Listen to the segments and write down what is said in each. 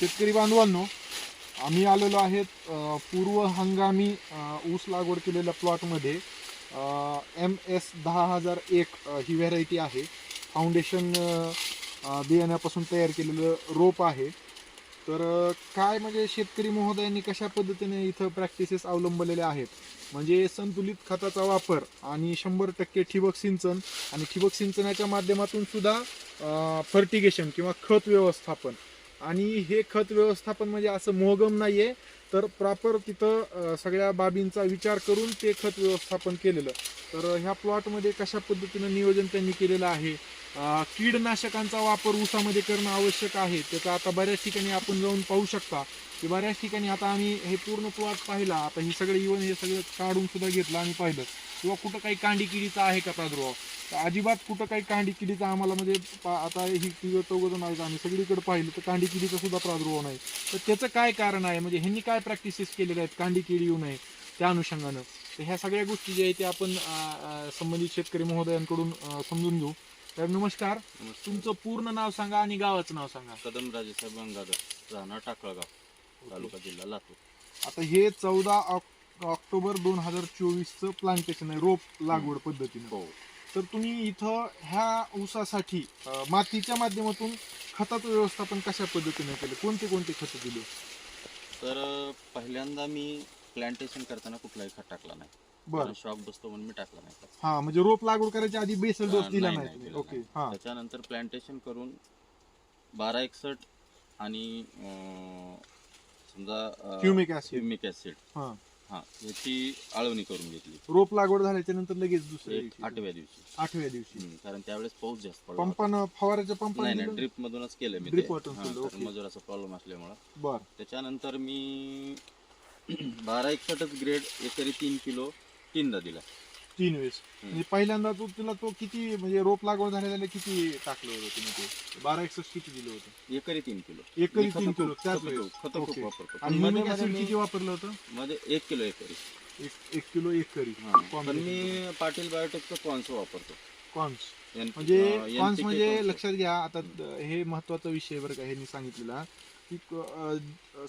शेतकरी बांधवांनो आम्ही आलेलो आहेत पूर्व हंगामी ऊस लागवड केलेल्या प्लॉटमध्ये एम एस दहा हजार एक ही व्हेरायटी आहे. फाउंडेशन बियाण्यापासून तयार केलेलं रोप आहे. तर काय म्हणजे शेतकरी महोदयांनी कशा पद्धतीने इथं प्रॅक्टिसेस अवलंबलेल्या आहेत? म्हणजे संतुलित खताचा वापर आणि शंभर टक्के ठिबक सिंचन आणि ठिबक सिंचनाच्या माध्यमातून सुद्धा फर्टिगेशन किंवा खत व्यवस्थापन आणि हे खत व्यवस्थापन म्हणजे असं मोहगम नाहीये. तर प्रॉपर तिथं सगळ्या बाबींचा विचार करून ते खत व्यवस्थापन केलेलं. तर ह्या प्लॉटमध्ये कशा पद्धतीनं नियोजन त्यांनी केलेलं आहे? कीडनाशकांचा वापर ऊसामध्ये करणं आवश्यक आहे. त्याचा आता बऱ्याच ठिकाणी आपण जाऊन पाहू शकता. की बऱ्याच ठिकाणी आता आम्ही हे पूर्ण प्लॉट पाहिला. आता हे सगळे इवन हे सगळं काढून सुद्धा घेतलं आणि पाहिलं. किंवा कुठं काही कांडी किडीचा आहे का प्रादुर्भाव अजिबात कुठं काही कांडी किडीचा आम्हाला म्हणजे पा- आता ही तिघं चौघजण आहेत आम्ही सगळीकडे पाहिलं तर कांडी किडीचा सुद्धा प्रादुर्भाव नाही. तर त्याचं काय कारण आहे? म्हणजे ह्यांनी काय प्रॅक्टिसेस केलेल्या आहेत? कांडी किडी येऊ नये त्या अनुषंगानं. तर ह्या सगळ्या गोष्टी ज्या आहेत त्या आपण अं, अं, संबंधित शेतकरी महोदयांकडून अं, समजून घेऊ. तर नमस्कार. तुमचं पूर्ण नाव सांगा आणि गावाचं नाव सांगा. कदम राजेसाहेब गंगाधर राहणार टाकळगाव तालुका जिल्हा लातूर. आता हे चौदा ऑक्टोबर दोन हजार चोवीसचं प्लांटेशन आहे रोप लागवड पद्धतीनं. हो. तर तुम्ही इथं ह्या ऊसासाठी अं, मातीच्या माध्यमातून खताचं व्यवस्थापन कशा पद्धतीने केलं? कोणते कोणते खत दिले? तर अं, पहिल्यांदा मी प्लांटेशन करताना कुठलाही खत टाकला नाही. बरं. शॉक बसतो म्हणून मी टाकला नाही. खत. हा म्हणजे रोप लागवड करायच्या आधी बेसल डोस दिला नाही, नाही नाही, तुम्ही. दिला ओके नाही. हा. त्याच्यानंतर प्लांटेशन करून बारा एकसठ आणि अं, समजा Humic acid. ह्युमिक ऍसिड हा. हा याची आळवणी करून घेतली रोप लागवड झाल्याच्यानंतर लगेच दुसऱ्या एक दिवशी. आठव्या दिवशी आठव्या दिवशी हम्म, कारण त्यावेळेस पाऊस जास्त पडला होता. पंपानं फवाऱ्याच्या नाही नाही पंपानं ड्रिप मधूनच केलं मी Drip ते. वाटून हा, केलं, तर ओके. मजुराचा प्रॉब्लेम असल्यामुळं बर त्याच्यानंतर मी बारा एकसठच ग्रेड एकरी तीन किलो तीनदा दिला तीन वेळेस. म्हणजे पहिल्यांदा तू तुला तो किती म्हणजे रोप लागवड झालेल्या किती टाकलं होतं तुम्ही ते? बारा एकसष्ट किती दिलं होतं? एकरी तीन किलो. एकरी मी खतं तीन किलो त्याच वेळेस. खतं खूप. वापरतो. आणि मध्ये ऍसिड किती वापरलं होतं? मध्ये एक किलो एकरी एक एक किलो एक करी. हा. पण मी पाटील बायोटेकचं कॉन्स वापरतो. कॉन्स म्हणजे कॉन्स म्हणजे. लक्षात घ्या आता हे महत्त्वाचा विषय बरं का ह्यांनी सांगितलेला की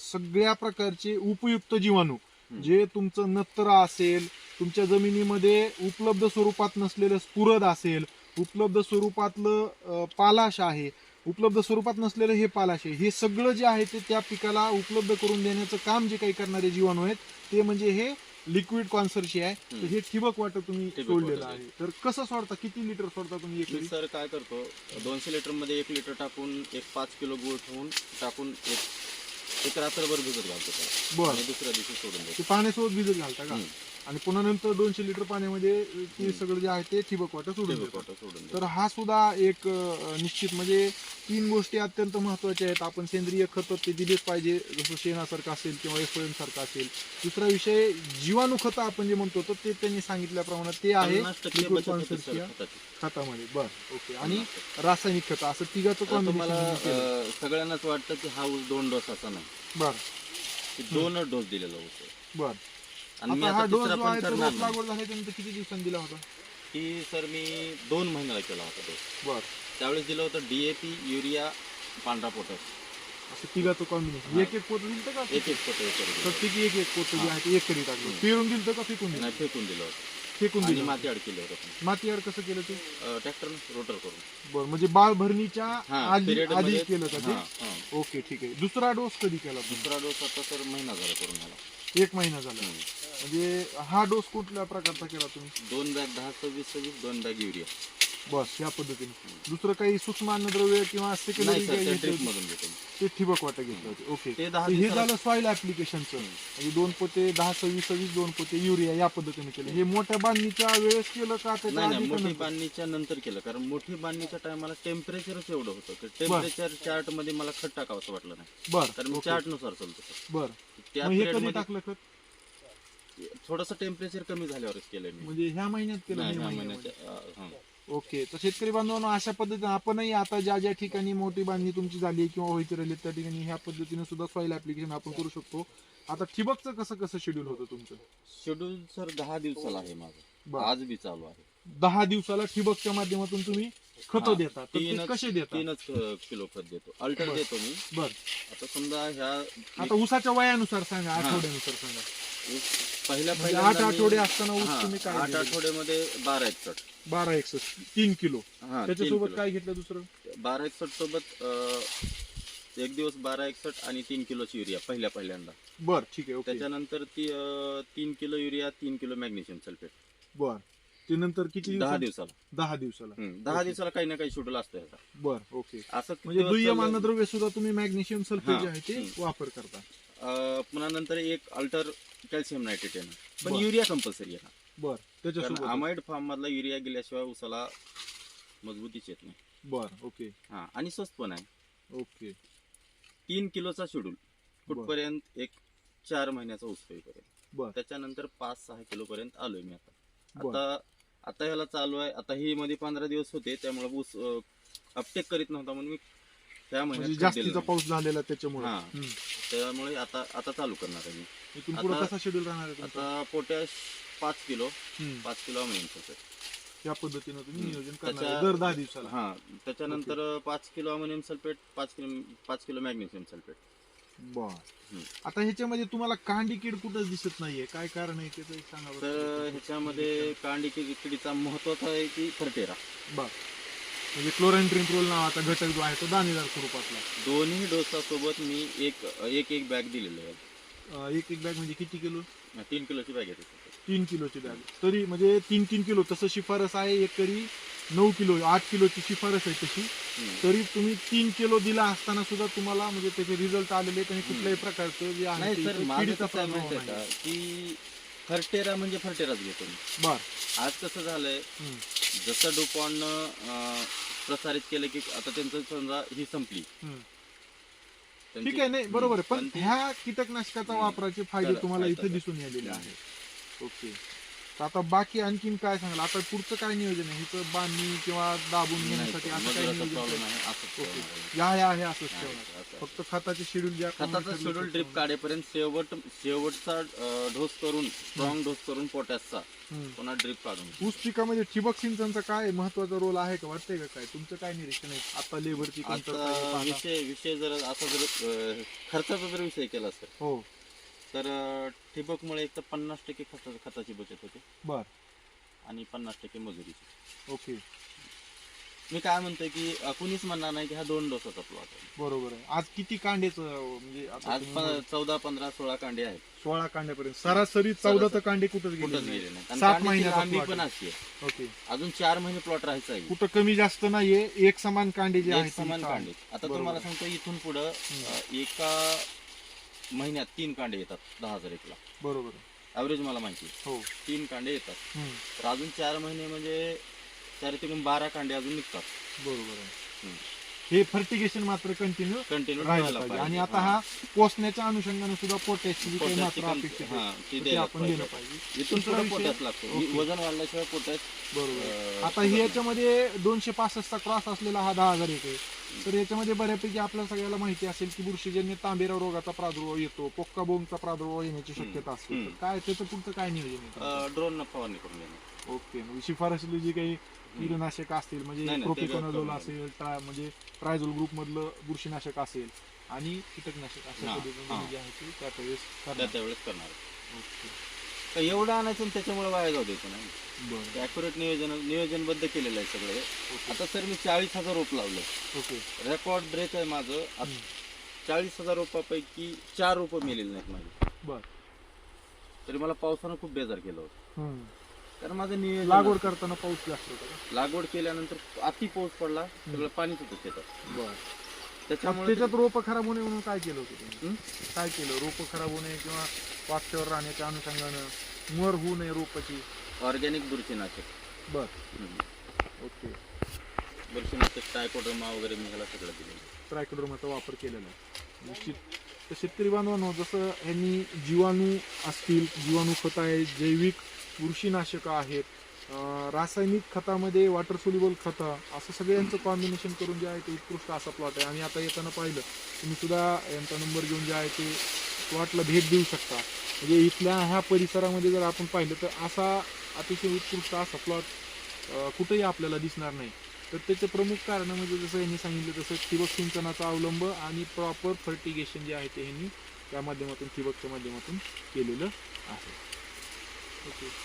सगळ्या प्रकारचे उपयुक्त जीवाणू. जे तुमचं नत्र असेल तुमच्या जमिनीमध्ये उपलब्ध स्वरूपात नसलेलं स्फुरद असेल उपलब्ध स्वरूपातलं पालाश आहे उपलब्ध स्वरूपात नसलेलं हे पालाश आहे हे सगळं जे आहे ते त्या पिकाला उपलब्ध करून देण्याचं काम जे काही करणारे जीवाणू आहेत ते म्हणजे हे लिक्विड कॉन्सर्शी आहे. हे ठिबक वाटप तुम्ही सोडलेलं आहे. तर कसं सोडता? किती लिटर सोडता तुम्ही सर काय करतो दोनशे लिटरमध्ये एक लिटर टाकून एक पाच किलो गुळ ठेवून टाकून एक एक रात्रभर भिजत घालतो दुसऱ्या दिवशी सोडून देतो. पाण्यासोबत भिजत घालता का. आणि पुन्हा नंतर दोनशे लिटर पाण्यामध्ये ते. सगळं जे आहे ते ठिबक सोडून देतात वाटप सोडून तर देतो. हा सुद्धा एक अं, निश्चित म्हणजे तीन गोष्टी अत्यंत महत्त्वाच्या आहेत आपण सेंद्रिय खत ते दिलेच पाहिजे जसं शेणासारखं असेल किंवा एफओएम सारखं असेल दुसरा विषय जीवाणू खत आपण जे म्हणतो तर ते त्यांनी सांगितल्याप्रमाणे ते आहे पन्नास टक्के liquid बचत होते concentrate सर या खताची. खतामध्ये बर ओके आणि पन्नास टक्के. रासायनिक खत असं तिघाचं आता तुम्हाला कॉम्बिनेशन अं, सगळ्यांनाच वाटतं की हा ऊस दोन डोसाचा नाही बर की दोनच डोस दिलेला ऊस आहे. बर आणि मी आता हा आता डोस तिसरा जो पण आहे तो करणार रोप नाही. लागवड झाल्याच्यानंतर किती दिवसांनी दिला होता? की सर मी दोन महिन्याला केला होता डोस. बर. त्यावेळेस दिलं होतं डीएपी युरिया पांढरा पोटॅश. असं तिघाचं कॉम्बिनेशन. एक एक पोत दिलं का? एक एक पोट एकरी प्रत्येकी एक एक पोत जे. आहे ते एक करी टाकलं. हम्म. पेरून दिलं का फेकून दिलं? नाही फेकून दिलं होतं. फेकून आणि दिलं. माती अडकिलं होतं. कसं केलं ते? ट्रॅक्टर रोटर करून. बरं म्हणजे बाळ भरणीच्या हा आधी पिरियड आधी मध्ये केलं का ते? हा, हा. ओके ठीक आहे. दुसरा डोस कधी केला दुसरा डोस आता सर महिना झाला करून मला एक महिना झाला. म्हणजे हा डोस कुठल्या प्रकारचा केला तुम्ही? दोन बॅग दहा सव्वीस सव्वीस दोन बॅग युरिया बस या पद्धतीने. दुसरं काही सूक्ष्म अन्नद्रव्य किंवा नाही सर मधून घेतो मी. ते ठिबक वाटा घेतलं होते. ओके. ते दहा हे दिवसाला- झालं सॉइल ऍप्लिकेशनचं म्हणजे दोन पोते दहा सव्वीस सव्वीस दोन पोते युरिया या पद्धतीने केलं. हे मोठ्या बांधणीच्या वेळेस केलं का? त्याच्या नाही नाही आधी का मोठी नंतर? बांधणीच्या नंतर केलं. कारण मोठी बांधणीच्या टायमाला टेम्परेचरच एवढं होतं. की टेम्परेचर चार्टमध्ये मला खत टाकावं असं वाटलं नाही. बरं. कारण मी ओके. चार्टनुसार चालतो. बरं. त्या मग हे कधी मध्ये टाकलं खत? थोडस टेम्परेचर कमी झाल्यावरच केलंय मी. म्हणजे ह्या महिन्यात केलं नाही मे ह्या महिन्यामध्ये? महिन्याच्या अं, हं. ओके. तर शेतकरी बांधवांनो अशा पद्धतीने आपणही आता ज्या ज्या ठिकाणी मोठी बांधणी तुमची झाली किंवा व्हायची राहिली त्या ठिकाणी ह्या पद्धतीने सुद्धा सॉईल ऍप्लिकेशन आपण करू शकतो. आता ठिबकचं कसं कसं शेड्यूल होतं तुमचं? शेड्यूल सर दहा दिवसाला आहे माझं. बरं. आज बी चालू आहे. दहा दिवसाला ठिबकच्या माध्यमातून तुम्ही खत हा, देतात तर ते तीनच- कसे देतात तीनच अ, किलो खत देतो. अल्टर बरं. देतो मी. बर. आता समजा ह्या आता ऊसाच्या वयानुसार सांगा. आठवड्यानुसार सांगा. पहिल्या म्हणजे पहिल्यांदा आठ आठवडे असताना ऊस तुम्ही काय आठ? आठवड्यामध्ये बारा एकसठ बारा एकसष्ट तीन किलो. हा तीन त्याच्यासोबत किलो. काय घेतलं दुसरं? बारा एकसठ सोबत अ, एक दिवस बारा एकसठ आणि तीन किलोची युरिया पहिल्या पहिल्यांदा. बर ठीक आहे ओके. त्याच्यानंतर ती अ, तीन किलो युरिया तीन किलो मॅग्नेशियम सल्फेट. बर. ते नंतर किती दहा? दिवसाला. दहा दिवसाला. हम्म, दहा ओके. दिवसाला काही ना काही शेड्यूल असतं ह्याचा बर ओके. असं किती म्हणजे दिवस दुय्यम चाललं? अन्नद्रव्य सुद्धा तुम्ही मॅग्नेशियम सल्फेट हा, जे आहे ते हम्म. वापर करता. अ, पुन्हा नंतर एक अल्टर कॅल्शियम नायट्रेट येणार. पण बरं. युरिया कंपल्सरी येणार. बर. कारण त्याच्यासोबत अमाइड फार्म मधला युरिया गेल्याशिवाय उसाला मजबूतीच येत नाही. बर ओके. हा आणि स्वस्त पण आहे. ओके. तीन किलोचा शेड्यूल कुठपर्यंत एक चार महिन्याचा ऊस होईपर्यंत बर. त्याच्यानंतर पाच सहा किलो पर्यंत आलोय मी आता. बर. आता आता ह्याला चालू आहे. आता ही मध्ये पंधरा दिवस होते त्यामुळे ऊस अपटेक करीत नव्हता म्हणून मी त्या म्हणजे महिन्यात जास्तीचा नाही. पाऊस झालेला त्याच्यामुळे. हा. हम्म. त्यामुळे आता आता चालू करणार आहे मी. इथून पुढे आता- कसा शेड्यूल राहणार आहे तुमचा? आता पोटॅश पाच किलो. हम्म. पाच किलो अमोनियम सल्फेट या पद्धतीनं तुम्ही हम्म. नियोजन करणार त्याच्या- दर दहा दिवसाला. हा त्याच्यानंतर पाच किलो अमोनियम सल्फेट पाच किलो पाच किलो मॅग्नेशियम सल्फेट बर. हम्म. आता ह्याच्यामध्ये तुम्हाला कांडी कीड कुठंच दिसत नाहीये. काय कारण आहे त्याचं एक सांगा बरं. तर ह्याच्यामध्ये कांडी किडीचा महत्त्वाचा आहे की फर्टेरा बर. म्हणजे क्लोराइन ट्रिंट्रोल नावाचा घटक जो आहे तो दाणेदार स्वरूपातला. दोन्ही डोसासोबत मी एक एक एक बॅग दिलेली आहे. अं, एक एक बॅग म्हणजे किती किलो? तीन किलोची बॅग येते. तीन किलोची बॅग तरी म्हणजे तीन तीन किलो तसं शिफारस आहे एक तरी नऊ किलो आठ किलोची शिफारस आहे तशी. हम्म. तरी तुम्ही तीन किलो दिला असताना सुद्धा तुम्हाला म्हणजे त्याचे रिझल्ट आलेले आहेत आणि कुठल्याही प्रकारचं जे आहे नाही ते सर इथं माझं किडीचा कसं आहे प्रादुर्भाव माहिती आहे नाही. का? की फर्टेरा म्हणजे फर्टेराच घेतो मी. बर. आज कसं झालंय हम्म. जसं डुपॉननं प्रसारित केलं की आता त्यांचं समजा ही संपली. हम्म. ठीक आहे नाही बरोबर आहे पण ती- ह्या कीटकनाशकाचा. वापराचे फायदे तुम्हाला इथे दिसून आलेले. आहेत ओके तर आता बाकी आणखीन काय सांगाल? आता पुढचं काय नियोजन आहे? इथं बांधणी किंवा दाबून घेण्यासाठी असं काय नियोजन प्रॉब्लेम आहे? या आहे असंच ठेवणार. आहे. फक्त खताचे शेड्यूल ज्या खताचा शेड्यूल ड्रिप काढेपर्यंत शेवट शेवटचा अं, डोस करून स्ट्रॉंग डोस करून पोटॅशचा पुन्हा ड्रिप काढून. ऊस पिकामध्ये ठिबक सिंचनचा काय महत्त्वाचा रोल आहे का? वाटतंय का काय? तुमचं काय निरीक्षण आहे? आता लेबरची कमतरता आहे, आता पाहता. विषय विषय जर असा जर अं, खर्चाचा जर विषय केला सर हो. तर ठिबकमुळे एक तर पन्नास टक्के खता खताची बचत होते. बर. आणि पन्नास टक्के मजुरीची. ओके. मी काय म्हणतोय की अं, कुणीच म्हणणार नाही की हा दोन डोसाचा प्लॉट आहे. बरोबर आहे. आज किती कांड्याचं म्हणजे आता आज तुम्ही प- चौदा पंधरा सोळा कांडे आहेत. सोळा कांड्यापर्यंत. सरासरी चौदा तर कांडे कुठंच गेले कुठंच नाही. गेले नाही. आणि सात कांड्याची महिन्याचा लांबी plot पण आहे. अशी आहे. ओके. अजून चार महिने प्लॉट राहायचा आहे. कुठं कमी जास्त नाहीये एक समान कांडे जे एक आहेत समान कांडे. आता बरोबर. तुम्हाला सांगतो इथून पुढं अं, एका महिन्यात तीन कांडे येतात दहा हजार एकला. बरोबर. ॲव्हरेज मला माहिती आहे. हो. तीन कांडे येतात. हम्म. तर अजून चार महिने म्हणजे चार तिकडून बारा कांडे अजून निघतात. बरोबर आहे. हे फर्टिगेशन मात्र कंटिन्यू कंटिन्यू राहायला पाहिजे. आणि आता हा. पोचण्याच्या अनुषंगाने सुद्धा पोटॅशची जी काही मात्रा अपेक्षित आहे. ती तर ते द्यायला आपण दिलं पाहिजे. पाहिजे इथून दुसरा पुढे विषय- पोटॅश लागतो. ओके. वजन वाढल्याशिवाय पोटॅश बरोबर. आहे. आता हे याच्यामध्ये दोनशे पासष्टचा क्रॉस असलेला हा दहा हजार एक आहे. तर याच्यामध्ये बऱ्यापैकी आपल्या सगळ्याला माहिती असेल की बुरशीजन्य तांबेरा रोगाचा प्रादुर्भाव येतो पोक्का बोमचा प्रादुर्भाव येण्याची शक्यता असते. तर काय त्याचं पुढचं काय नियोजन आहे? ड्रोन न फवारणी करून घेणे ओके म्हणजे शिफारसली जी काही कीटनाशक असतील म्हणजे नाही, नाही, ते प्रोपिकोनोझोल करून असेल म्हणजे ट्रायझोल ग्रुप मधलं बुरशीनाशक असेल आणि कीटकनाशक अशा हा, पद्धतीने हा. तुम्ही जे आहे ते त्या वेळेस त्या करणार. त्यावेळेस करणार ओके. तर एवढं आणायचं आणि त्याच्यामुळे वाया जाऊ द्यायचं नाही. बरं. ॲक्युरेट नियोजन नियोजनबद्ध केलेलं आहे सगळं. आता सर मी चाळीस हजार रोप लावले. ओके. रेकॉर्ड ब्रेक आहे माझं. चाळीस हजार रोपापैकी चार रोपं मेलेली नाहीत माझी. बर. तरी मला पावसानं खूप बेजार केलं होतं. कारण माझं नियोजन लागवड करताना पाऊस जास्त होता का? लागवड केल्यानंतर अति पाऊस पडला. सगळं पाणीच होतं शेतात. बर. त्याच्यामुळे त्याच्यात रोप खराब होणे म्हणून काय केलं होतं तुम्ही? काय केलं? रोप खराब होणे किंवा वाकट्यावर राहण्याच्या अनुषंगानं मर होऊ नये रोपाची? ऑर्गॅनिक बुरशीनाशक. बर. हम्म. ओके. बुरशीनाशक टायकोडर्मा वगैरे मी ह्याला सगळं दिलं ट्रायकोडर्माचा वापर केलेला आहे. निश्चित. तर शेतकरी बांधवांनो जसं ह्यांनी जीवाणू असतील जीवाणू खत आहे जैविक बुरशीनाशकं आहेत रासायनिक खतामध्ये वॉटर सोल्युबल खतं असं सगळ्यांचं कॉम्बिनेशन करून जे आहे ते उत्कृष्ट असा प्लॉट आहे. आणि आता येताना पाहिलं तुम्ही सुद्धा यांचा नंबर घेऊन जे आहे ते प्लॉटला भेट देऊ शकता. म्हणजे इथल्या ह्या परिसरामध्ये जर आपण पाहिलं तर असा अतिशय उत्कृष्ट असा प्लॉट कुठेही आपल्याला दिसणार नाही. तर त्याचं प्रमुख कारण म्हणजे जसं यांनी सांगितलं तसं ठिबक सिंचनाचा अवलंब आणि प्रॉपर फर्टिगेशन जे आहे ते यांनी त्या माध्यमातून ठिबकच्या माध्यमातून केलेलं आहे. ओके